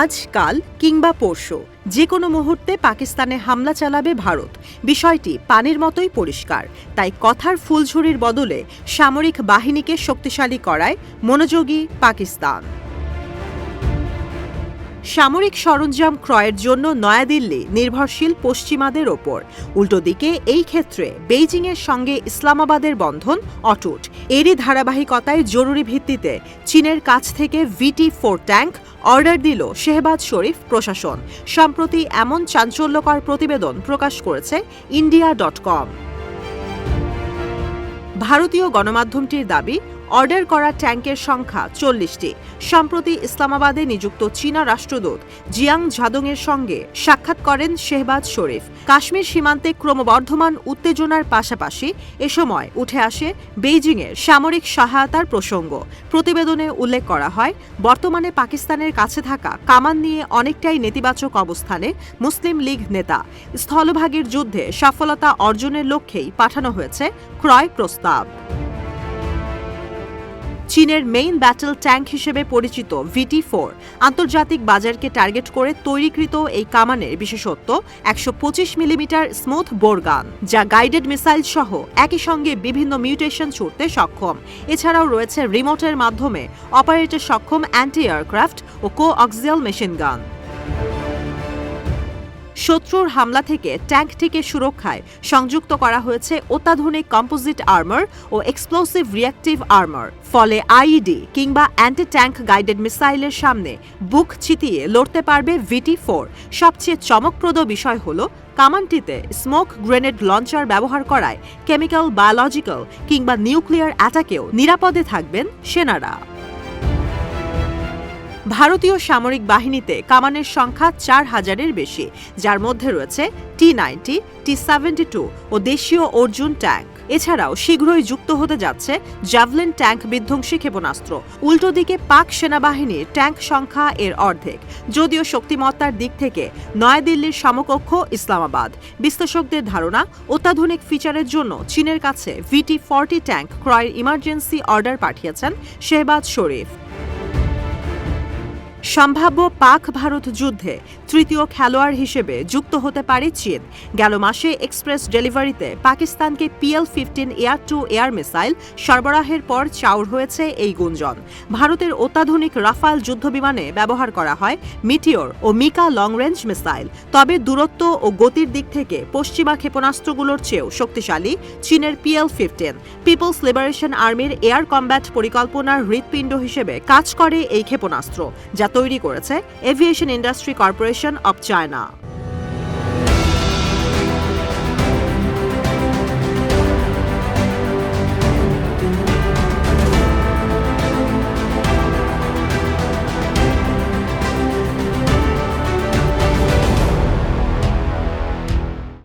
আজ, কাল কিংবা পরশু, যে কোনো মুহূর্তে পাকিস্তানে হামলা চালাবে ভারত। বিষয়টি পানির মতোই পরিষ্কার। তাই কথার ফুলঝুরির বদলে সামরিক বাহিনীকে শক্তিশালী করায় মনোযোগী পাকিস্তান। সামরিক সরঞ্জাম ক্রয়ের জন্য নয়াদিল্লি নির্ভরশীল পশ্চিমাদের ওপর। উল্টো দিকে, এই ক্ষেত্রে বেইজিংয়ের সঙ্গে ইসলামাবাদের বন্ধন অটুট। এরই ধারাবাহিকতায় জরুরি ভিত্তিতে চীনের কাছ থেকে ভিটি ফোর ট্যাঙ্ক অর্ডার দিল শেহবাজ শরীফ প্রশাসন। সম্প্রতি এমন চাঞ্চল্যকর প্রতিবেদন প্রকাশ করেছে ইন্ডিয়া ডট কম। ভারতীয় গণমাধ্যমটির দাবি অর্ডার করা ট্যাঙ্কের সংখ্যা চল্লিশটি। সম্প্রতি ইসলামাবাদে নিযুক্ত চীনা রাষ্ট্রদূত জিয়াং ঝাদংয়ের সঙ্গে সাক্ষাৎ করেন শেহবাজ শরীফ। কাশ্মীর সীমান্তে ক্রমবর্ধমান উত্তেজনার পাশাপাশি এ সময় উঠে আসে বেইজিংয়ের সামরিক সহায়তার প্রসঙ্গ। প্রতিবেদনে উল্লেখ করা হয়, বর্তমানে পাকিস্তানের কাছে থাকা কামান নিয়ে অনেকটাই নেতিবাচক অবস্থানে মুসলিম লীগ নেতা। স্থলভাগের যুদ্ধে সফলতা অর্জনের লক্ষ্যেই পাঠানো হয়েছে ক্রয় প্রস্তাব। চীনের মেইন ব্যাটল ট্যাঙ্ক হিসেবে পরিচিত ভিটি ফোর আন্তর্জাতিক বাজারকে টার্গেট করে তৈরিকৃত এই কামানের বিশেষত্ব একশো পঁচিশ মিলিমিটার স্মুথ বোরগান যা গাইডেড মিসাইল সহ একই সঙ্গে বিভিন্ন মিউটেশন ছুটতে সক্ষম। এছাড়াও রয়েছে রিমোটের মাধ্যমে অপারেটর সক্ষম অ্যান্টি এয়ারক্রাফট ও কো অক্সিয়াল মেশিন গান। শত্রুর হামলা থেকে ট্যাঙ্কটিকে সুরক্ষায় সংযুক্ত করা হয়েছে অত্যাধুনিক কম্পোজিট আর্মার ও এক্সপ্লোসিভ রিয়াক্টিভ আর্মার ফলে আইইডি কিংবা অ্যান্টি ট্যাঙ্ক গাইডেড মিসাইলের সামনে বুক চিতিয়ে লড়তে পারবে ভিটি ফোর সবচেয়ে চমকপ্রদ বিষয় হল, কামানটিতে স্মোক গ্রেনেড লঞ্চার ব্যবহার করায় কেমিক্যাল বায়োলজিক্যাল কিংবা নিউক্লিয়ার অ্যাটাকেও নিরাপদে থাকবেন সেনারা। ভারতীয় সামরিক বাহিনীতে কামানের সংখ্যা চার হাজারের বেশি, যার মধ্যে রয়েছে T ninety T seventy two ও দেশীয় অর্জুন ট্যাঙ্ক। এছাড়াও শীঘ্রই যুক্ত হতে যাচ্ছে জ্যাভলিন ট্যাঙ্ক বিধ্বংসী ক্ষেপণাস্ত্র। উল্টো দিকে পাক সেনাবাহিনীর ট্যাঙ্ক সংখ্যা এর অর্ধেক, যদিও শক্তিমত্তার দিক থেকে নয়াদিল্লির সমকক্ষ ইসলামাবাদ। বিশ্লেষকদের ধারণা, অত্যাধুনিক ফিচারের জন্য চীনের কাছে ভিটি ফর্টি ট্যাঙ্ক ক্রয়ের ইমার্জেন্সি অর্ডার পাঠিয়েছেন শেহবাজ শরীফ। সম্ভাব্য পাক ভারত যুদ্ধে তৃতীয় খেলোয়াড় হিসেবে যুক্ত হতে পারে চীন। গেল মাসে এক্সপ্রেস ডেলিভারিতে পাকিস্তানকে PL fifteen air to air missile সরবরাহের পর চাউর হয়েছে এই গুঞ্জন। ভারতের অত্যাধুনিক রাফাল যুদ্ধবিমানে ব্যবহার করা হয় মিটিওর ও মিকা লং রেঞ্জ মিসাইল। তবে দূরত্ব ও গতির দিক থেকে পশ্চিমা ক্ষেপণাস্ত্রগুলোর চেয়েও শক্তিশালী চীনের পিএল ফিফটিন। পিপলস লিবারেশন আর্মির এয়ার কম্ব্যাট পরিকল্পনার হৃৎপিণ্ড হিসেবে কাজ করে এই ক্ষেপণাস্ত্র যা তৈরি করেছে aviation industry corporation of China